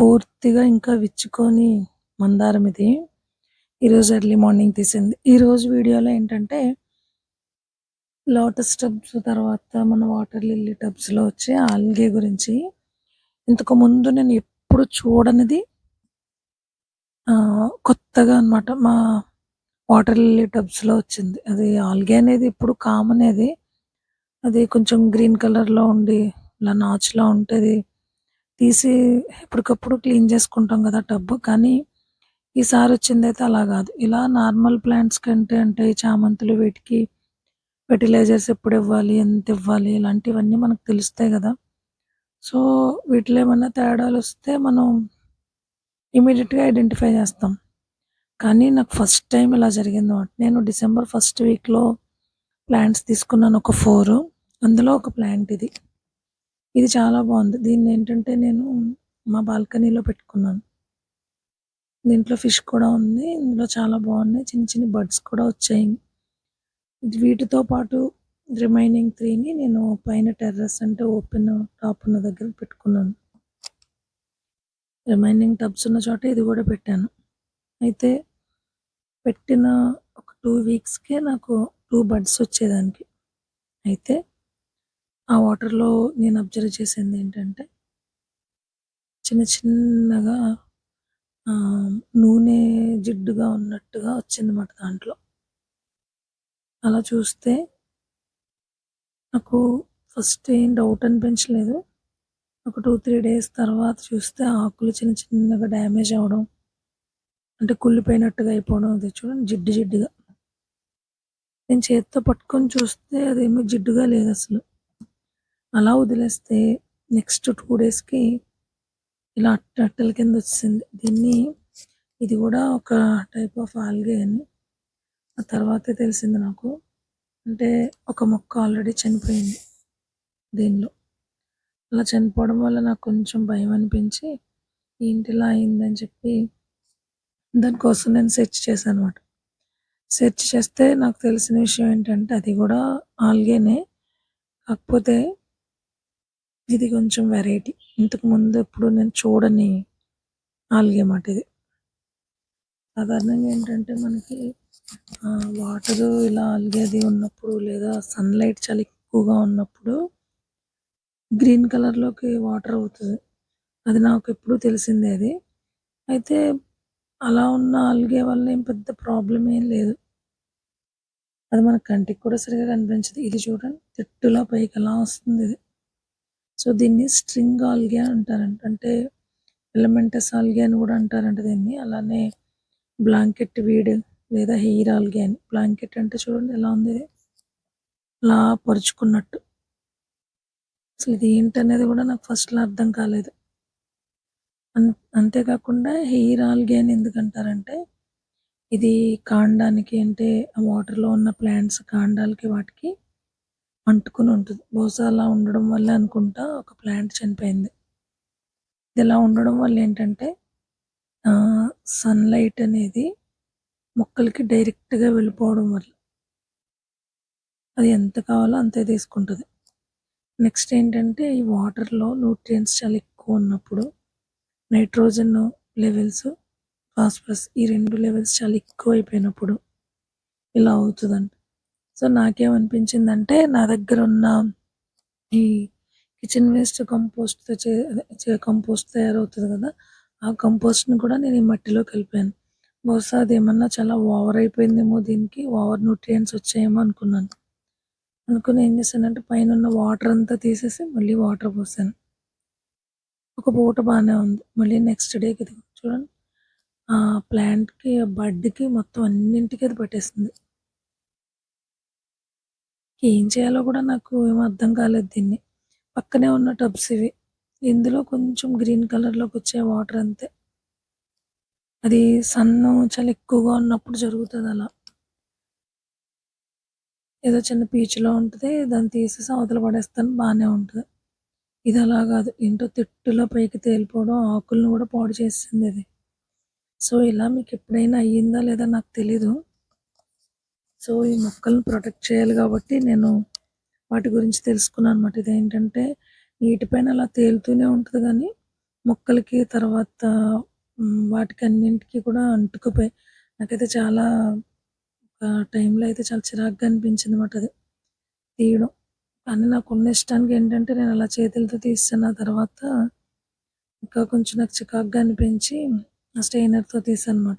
పూర్తిగా ఇంకా విచ్చుకొని మందారం ఇది. ఈరోజు ఎర్లీ మార్నింగ్ తీసింది. ఈరోజు వీడియోలో ఏంటంటే లోటస్ టబ్స్ తర్వాత మన వాటర్ లిల్లీ టబ్స్‌లో వచ్చే ఆల్గే గురించి. ఇంతకు ముందు నేను ఎప్పుడు చూడనిది కొత్తగా అన్నమాట. మా వాటర్ లిల్లీ టబ్స్‌లో వచ్చింది. అది ఆల్గే అనేది ఇప్పుడు కామన్ అది. అది కొంచెం గ్రీన్ కలర్‌లో ఉండి ఇలా నాచులా ఉంటుంది తీసి ఎప్పటికప్పుడు క్లీన్ చేసుకుంటాం కదా టబ్బు కానీ ఈసారి వచ్చిందైతే అలా కాదు. ఇలా నార్మల్ ప్లాంట్స్ కంటే అంటే చామంతులు వీటికి ఫెర్టిలైజర్స్ ఎప్పుడు ఇవ్వాలి? ఎంత ఇవ్వాలి? ఇలాంటివన్నీ మనకు తెలుస్తాయి కదా! సో, వీటిలో ఏమైనా తేడాలు వస్తే మనం ఇమీడియట్గా ఐడెంటిఫై చేస్తాం. కానీ నాకు ఫస్ట్ టైం ఇలా జరిగింది నేను డిసెంబర్ ఫస్ట్ వీక్‌లో ప్లాంట్స్ తీసుకున్నాను ఒక ఫోర్ అందులో ఒక ప్లాంట్ ఇది. ఇది చాలా బాగుంది దీన్ని ఏంటంటే నేను మా బాల్కనీలో పెట్టుకున్నాను. దీంట్లో ఫిష్ కూడా ఉంది. ఇందులో చాలా బాగున్నాయి. చిన్న చిన్న బర్డ్స్ కూడా వచ్చాయి. వీటితో పాటు రిమైనింగ్ త్రీని నేను పైన టెర్రస్ అంటే ఓపెన్ టాప్ ఉన్న దగ్గర పెట్టుకున్నాను. రిమైనింగ్ టబ్స్ ఉన్న చోట ఇది కూడా పెట్టాను. అయితే పెట్టిన ఒక టూ వీక్స్‌కే నాకు టూ బడ్స్ వచ్చేదానికి. అయితే ఆ వాటర్‌లో నేను అబ్జర్వ్ చేసింది ఏంటంటే చిన్న చిన్నగా నూనె జిడ్డుగా ఉన్నట్టుగా వచ్చిందన్నమాట దాంట్లో. అలా చూస్తే నాకు ఫస్ట్ ఏం డౌట్ అనిపించలేదు. ఒక 2, 3 డేస్ తర్వాత చూస్తే ఆకులు చిన్న చిన్నగా డ్యామేజ్ అవ్వడం. అంటే కుళ్ళిపోయినట్టుగా అయిపోవడం. అది చూడండి జిడ్డు జిడ్డుగా. నేను చేత్తో పట్టుకొని చూస్తే అదేమో జిడ్డుగా లేదు అసలు అలా వదిలేస్తే నెక్స్ట్ టూ డేస్‌కి ఇలా అట్ట అట్టల కింద వచ్చింది దీన్ని ఇది కూడా ఒక టైప్ ఆఫ్ ఆల్గే అని. ఆ తర్వాతే తెలిసింది నాకు. అంటే ఒక మొక్క ఆల్రెడీ చనిపోయింది దీనిలో. అలా చనిపోవడం వల్ల నాకు కొంచెం భయం అనిపించి ఇంటిలా అయిందని చెప్పి దానికోసం నేను సెర్చ్ చేశానన్నమాట. సెర్చ్ చేస్తే నాకు తెలిసిన విషయం ఏంటంటే అది కూడా ఆల్గేనే. కాకపోతే ఇది కొంచెం వెరైటీ. ఇంతకుముందు ఎప్పుడు నేను చూడని ఆల్గే మాట ఇది. సాధారణంగా ఏంటంటే మనకి వాటరు ఇలా ఆల్గే అది ఉన్నప్పుడు లేదా సన్‌లైట్ చాలా ఎక్కువగా ఉన్నప్పుడు గ్రీన్ కలర్‌లోకి వాటర్ అవుతుంది అది నాకు ఎప్పుడూ తెలిసిందే అది. అయితే అలా ఉన్న ఆల్గే వల్ల ఏం పెద్ద ప్రాబ్లం ఏం లేదు. అది మన కంటికి కూడా సరిగ్గా కనిపించదు. ఇది చూడండి తిట్టులా పైకి అలా వస్తుంది ఇది. సో, దీన్ని స్ట్రింగ్ ఆల్గే అంటారంట. అంటే ఎలమెంటస్ ఆల్గే అని కూడా అంటారంట దీన్ని. అలానే బ్లాంకెట్ వీడ్ లేదా హెయిర్ ఆల్గే అని. బ్లాంకెట్ అంటే చూడండి ఎలా ఉంది ఇది. అలా పరుచుకున్నట్టు. అసలు ఇది ఏంటనేది కూడా నాకు ఫస్ట్‌లో అర్థం కాలేదు. అన్ అంతేకాకుండా హెయిర్ ఆల్గే అని ఎందుకంటారంటే ఇది కాండానికి అంటే ఆ వాటర్‌లో ఉన్న ప్లాంట్స్ కాండాలకి వాటికి అంటుకొని ఉంటుంది బహుశా అలా ఉండడం వల్ల అనుకుంటా ఒక ప్లాంట్ చనిపోయింది. ఇది ఇలా ఉండడం వల్ల ఏంటంటే సన్‌లైట్ అనేది మొక్కలకి డైరెక్ట్‌గా వెళ్ళిపోవడం వల్ల. అది ఎంత కావాలో అంతే తీసుకుంటుంది నెక్స్ట్ ఏంటంటే ఈ వాటర్‌లో న్యూట్రియంట్స్ చాలా ఎక్కువ ఉన్నప్పుడు నైట్రోజన్ లెవెల్స్, ఫాస్ఫరస్ ఈ రెండు లెవెల్స్ చాలా ఎక్కువ అయిపోయినప్పుడు ఇలా అవుతుందంట సో, నాకేమనిపించిందంటే నా దగ్గర ఉన్న ఈ కిచెన్ వేస్ట్ కంపోస్ట్‌తో చే కంపోస్ట్ తయారవుతుంది కదా! ఆ కంపోస్ట్‌ని కూడా నేను ఈ మట్టిలో కలిపాను. బహుశా అది ఏమన్నా చాలా ఓవర్ అయిపోయిందేమో దీనికి ఓవర్ న్యూట్రియంట్స్ వచ్చాయేమో అనుకున్నాను. అనుకుని ఏం చేశానంటే పైనున్న వాటర్ అంతా తీసేసి మళ్ళీ వాటర్ పోసాను. ఒక పూట బాగానే ఉంది. మళ్ళీ నెక్స్ట్ డేకి చూడండి ఆ ప్లాంట్‌కి, ఆ బడ్‌కి మొత్తం అన్నింటికి అది పట్టేసింది. ఏం చేయాలో కూడా నాకు ఏం అర్థం కాలేదు దీన్ని. పక్కనే ఉన్న టబ్స్ ఇవి. ఇందులో కొంచెం గ్రీన్ కలర్‌లోకి వచ్చే వాటర్ అంతే. అది సన్ను చాలా ఎక్కువగా ఉన్నప్పుడు జరుగుతుంది అలా. ఏదో చిన్న పీచులో ఉంటుంది దాన్ని తీసేసి అవతల పడేస్తాను బాగానే ఉంటుంది ఇది అలా కాదు. ఏంటో తిట్టులో పైకి తేలిపోవడం, ఆకులను కూడా పాడు చేసింది ఇది. సో, ఇలా మీకు ఎప్పుడైనా అయ్యిందా లేదా నాకు తెలీదు. సో, ఈ మొక్కల్ని ప్రొటెక్ట్ చేయాలి కాబట్టి నేను వాటి గురించి తెలుసుకున్నాను అనమాట ఇదేంటంటే నీటిపైన అలా తేలుతూనే ఉంటుంది కానీ మొక్కలకి తర్వాత వాటికి అన్నింటికి కూడా అంటుకుపోయాయి. నాకైతే చాలా ఒక టైంలో అయితే చాలా చిరాకుగా అనిపించిందన్నమాట అది తీయడం. కానీ నాకున్న ఇష్టానికి ఏంటంటే నేను అలా చేతులతో తీసాను ఆ తర్వాత ఇంకా కొంచెం నాకు చికాగ్గా అనిపించి ఆ తీసాను అనమాట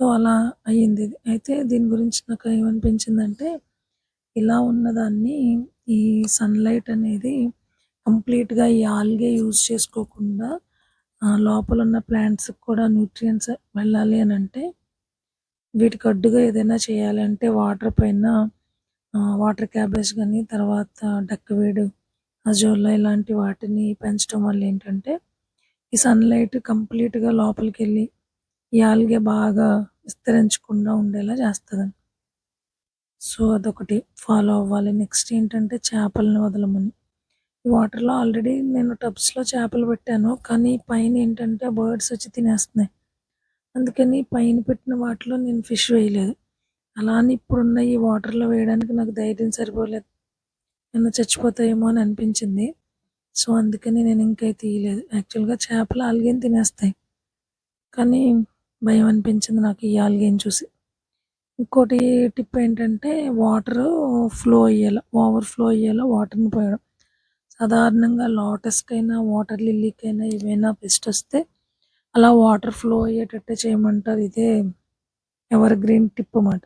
సో, అలా అయ్యింది. అయితే దీని గురించి నాకు ఏమనిపించిందంటే, ఇలా ఉన్నదాన్ని ఈ సన్‌లైట్ అనేది కంప్లీట్‌గా ఈ ఆల్గే యూజ్ చేసుకోకుండా లోపల ఉన్న ప్లాంట్స్‌కి కూడా న్యూట్రియంట్స్ వెళ్ళాలి అని అంటే వీటికి అడ్డుగా ఏదైనా చేయాలి అంటే వాటర్ పైన వాటర్ క్యాబేజ్ కానీ తర్వాత డక్కవేడు అజోలా ఇలాంటి వాటిని పెంచడం వల్ల ఏంటంటే, ఈ సన్‌లైట్ కంప్లీట్‌గా లోపలికి వెళ్ళి ఈ ఆల్గే బాగా విస్తరించకుండా ఉండేలా చేస్తుంది సో, అదొకటి ఫాలో అవ్వాలి. నెక్స్ట్ ఏంటంటే చేపలను వదలమని. ఈ వాటర్‌లో ఆల్రెడీ నేను టబ్స్‌లో చేపలు పెట్టాను. కానీ పైన ఏంటంటే బర్డ్స్ వచ్చి తినేస్తున్నాయి. అందుకని పైన పెట్టిన వాటిలో నేను ఫిష్ వేయలేదు. అలా అని ఇప్పుడున్న ఈ వాటర్‌లో వేయడానికి నాకు ధైర్యం సరిపోలేదు. నన్ను చచ్చిపోతాయేమో అని అనిపించింది. సో, అందుకని నేను ఇంకా తీయలేదు. యాక్చువల్‌గా చేపలు ఆల్గేని తినేస్తాయి. కానీ భయం అనిపించింది నాకు ఈ ఆల్గేని చూసి. ఇంకోటి టిప్ ఏంటంటే వాటరు ఫ్లో అయ్యేలా, ఓవర్ ఫ్లో అయ్యేలా వాటర్‌ని పోయడం. సాధారణంగా లోటస్‌కైనా, వాటర్ లిల్లీకైనా ఏవైనా పెస్ట్ వస్తే అలా వాటర్ ఫ్లో అయ్యేటట్టే చేయమంటారు. ఇదే ఎవర్ గ్రీన్ టిప్ అన్నమాట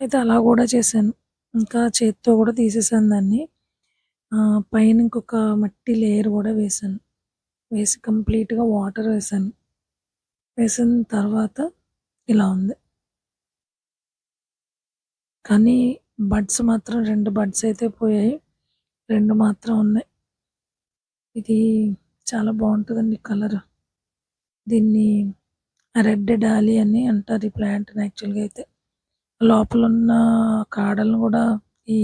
అయితే అలా కూడా చేశాను. ఇంకా చేత్తో కూడా తీసేసాను దాన్ని. పైన ఇంకొక మట్టి లేయర్ కూడా వేశాను. వేసి కంప్లీట్‌గా వాటర్ వేశాను. వేసిన తర్వాత ఇలా ఉంది. కానీ బడ్స్ మాత్రం రెండు బడ్స్ అయితే పోయాయి. రెండు మాత్రం ఉన్నాయి. ఇది చాలా బాగుంటుందండి కలర్. దీన్ని రెడ్ డాలీ అని అంటారు ఈ ప్లాంట్‌ని యాక్చువల్‌గా అయితే. లోపల ఉన్న కాడలను కూడా ఈ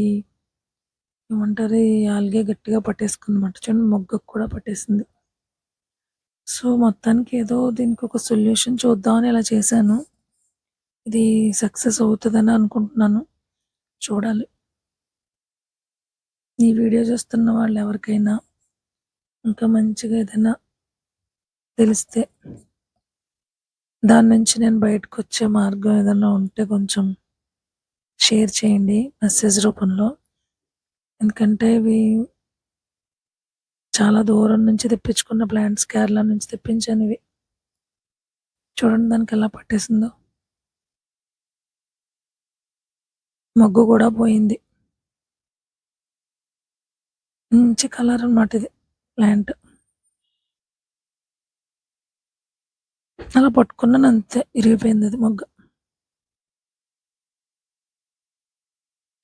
ఏమంటారు ఈ ఆల్గే గట్టిగా పట్టేసుకుందన్నమాట. చూడండి మొగ్గకు కూడా పట్టేసింది. సో, మొత్తానికి ఏదో దీనికి ఒక సొల్యూషన్ చూద్దామని ఇలా చేశాను. ఇది సక్సెస్ అవుతుందని అనుకుంటున్నాను. చూడాలి. ఈ వీడియో చూస్తున్న వాళ్ళు ఎవరికైనా ఇంకా మంచిగా ఏదైనా తెలిస్తే దాని నుంచి నేను బయటకొచ్చే మార్గం ఏదైనా ఉంటే కొంచెం షేర్ చేయండి మెసేజ్ రూపంలో. ఎందుకంటే ఇవి చాలా దూరం నుంచి తెప్పించుకున్న ప్లాంట్స్ కేరళ నుంచి తెప్పించాను ఇవి. చూడండి దానికి ఎలా పట్టేసిందో. మొగ్గు కూడా పోయింది. మంచి కలర్ అన్నమాట ఇది ప్లాంట్. అలా పట్టుకున్నాను అంతే ఇరిగిపోయింది అది మొగ్గ.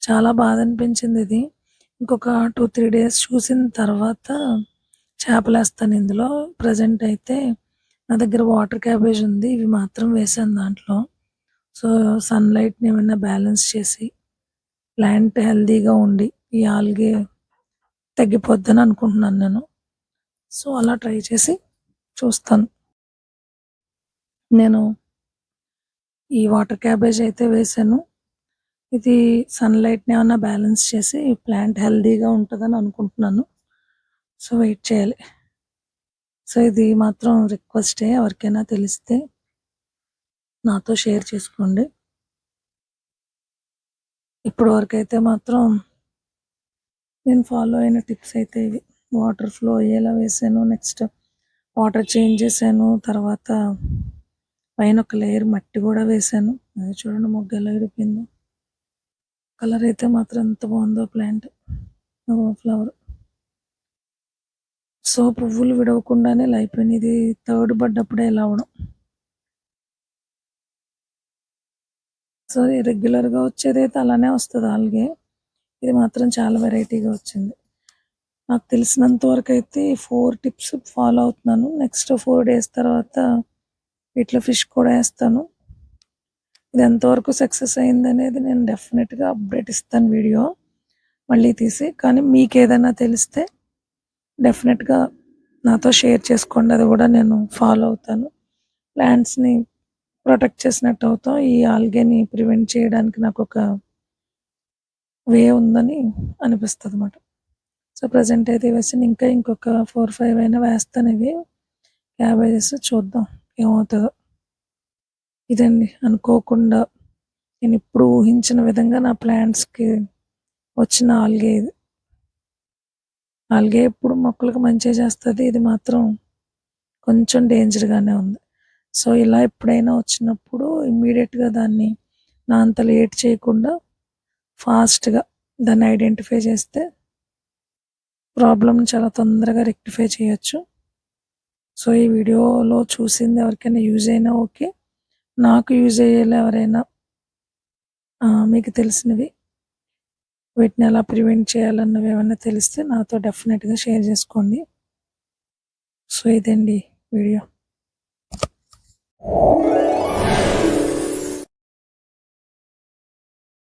చాలా బాధ అనిపించింది ఇది. ఇంకొక 2, 3 డేస్ చూసిన తర్వాత చేపలేస్తాను ఇందులో. ప్రజెంట్ అయితే నా దగ్గర వాటర్ క్యాబేజ్ ఉంది. ఇవి మాత్రం వేసాను దాంట్లో. సో, సన్‌లైట్‌ని ఏమైనా బ్యాలెన్స్ చేసి ప్లాంట్ హెల్దీగా ఉండి ఈ ఆల్గే తగ్గిపోద్దని అనుకుంటున్నాను నేను. సో, అలా ట్రై చేసి చూస్తాను. నేను ఈ వాటర్ క్యాబేజ్ అయితే వేసాను ఇది సన్‌లైట్‌ని ఏమన్నా బ్యాలెన్స్ చేసి ప్లాంట్ హెల్దీగా ఉంటుందని అనుకుంటున్నాను. సో, వెయిట్ చేయాలి. సో, ఇది మాత్రం రిక్వెస్టే ఎవరికైనా తెలిస్తే నాతో షేర్ చేసుకోండి. ఇప్పుడు వరకైతే మాత్రం నేను ఫాలో అయిన టిప్స్ అయితే ఇవి. వాటర్ ఫ్లో అయ్యేలా వేసాను నెక్స్ట్ వాటర్ చేంజ్ చేశాను. తర్వాత పైన ఒక లేయర్ మట్టి కూడా వేశాను. అది చూడండి మొగ్గ ఎలా విడిపోయిందో. కలర్ అయితే మాత్రం ఎంత బాగుందో ప్లాంట్. ఫ్లవర్. సో, పువ్వులు విడవకుండానే అయిపోయింది ఇది థర్డ్ బడ్ అప్పుడే ఇలా అవ్వడం. సో, రెగ్యులర్‌గా వచ్చేదైతే అలానే వస్తుంది ఆల్గే. ఇది మాత్రం చాలా వెరైటీగా వచ్చింది. నాకు తెలిసినంత వరకు అయితే ఫోర్ టిప్స్ ఫాలో అవుతున్నాను. నెక్స్ట్ ఫోర్ డేస్ తర్వాత వీటిలో ఫిష్ కూడా వేస్తాను ఇది ఎంతవరకు సక్సెస్ అయింది అనేది నేను డెఫినెట్గా అప్డేట్ ఇస్తాను వీడియో మళ్ళీ తీసి. కానీ మీకు ఏదైనా తెలిస్తే డెఫినెట్గా నాతో షేర్ చేసుకోండి. అది కూడా నేను ఫాలో అవుతాను. ప్లాంట్స్‌ని ప్రొటెక్ట్ చేసినట్టు అవుతాం. ఈ ఆల్గేని ప్రివెంట్ చేయడానికి నాకు ఒక వే ఉందని అనిపిస్తుంది అన్నమాట సో ప్రజెంట్ అయితే వేసాను ఇంకా ఇంకొక ఫోర్ ఫైవ్ అయినా వేస్తాను ఇవి క్యాబేజెస్ చూద్దాం ఏమవుతుందో ఇదండి. అనుకోకుండా నేను ఇప్పుడు ఊహించిన విధంగా నా ప్లాంట్స్కి వచ్చిన ఆల్గే ఇది. ఆల్గే ఎప్పుడు మొక్కలకు మంచిగా చేస్తుంది. ఇది మాత్రం కొంచెం డేంజర్గానే ఉంది. సో ఇలా ఎప్పుడైనా వచ్చినప్పుడు ఇమ్మీడియట్గా దాన్ని నా అంత లేట్ చేయకుండా ఫాస్ట్గా దాన్ని ఐడెంటిఫై చేస్తే ప్రాబ్లం చాలా తొందరగా రెక్టిఫై చేయొచ్చు. సో ఈ వీడియోలో చూసింది ఎవరికైనా యూజ్ అయినా ఓకే. నాకు యూజ్ అయ్యేలా ఎవరైనా ఆ, మీకు తెలిసినవి వీటిని ఎలా ప్రివెంట్ చేయాలన్నవి ఏమైనా తెలిస్తే నాతో డెఫినెట్గా షేర్ చేసుకోండి. సో ఇదండి వీడియో.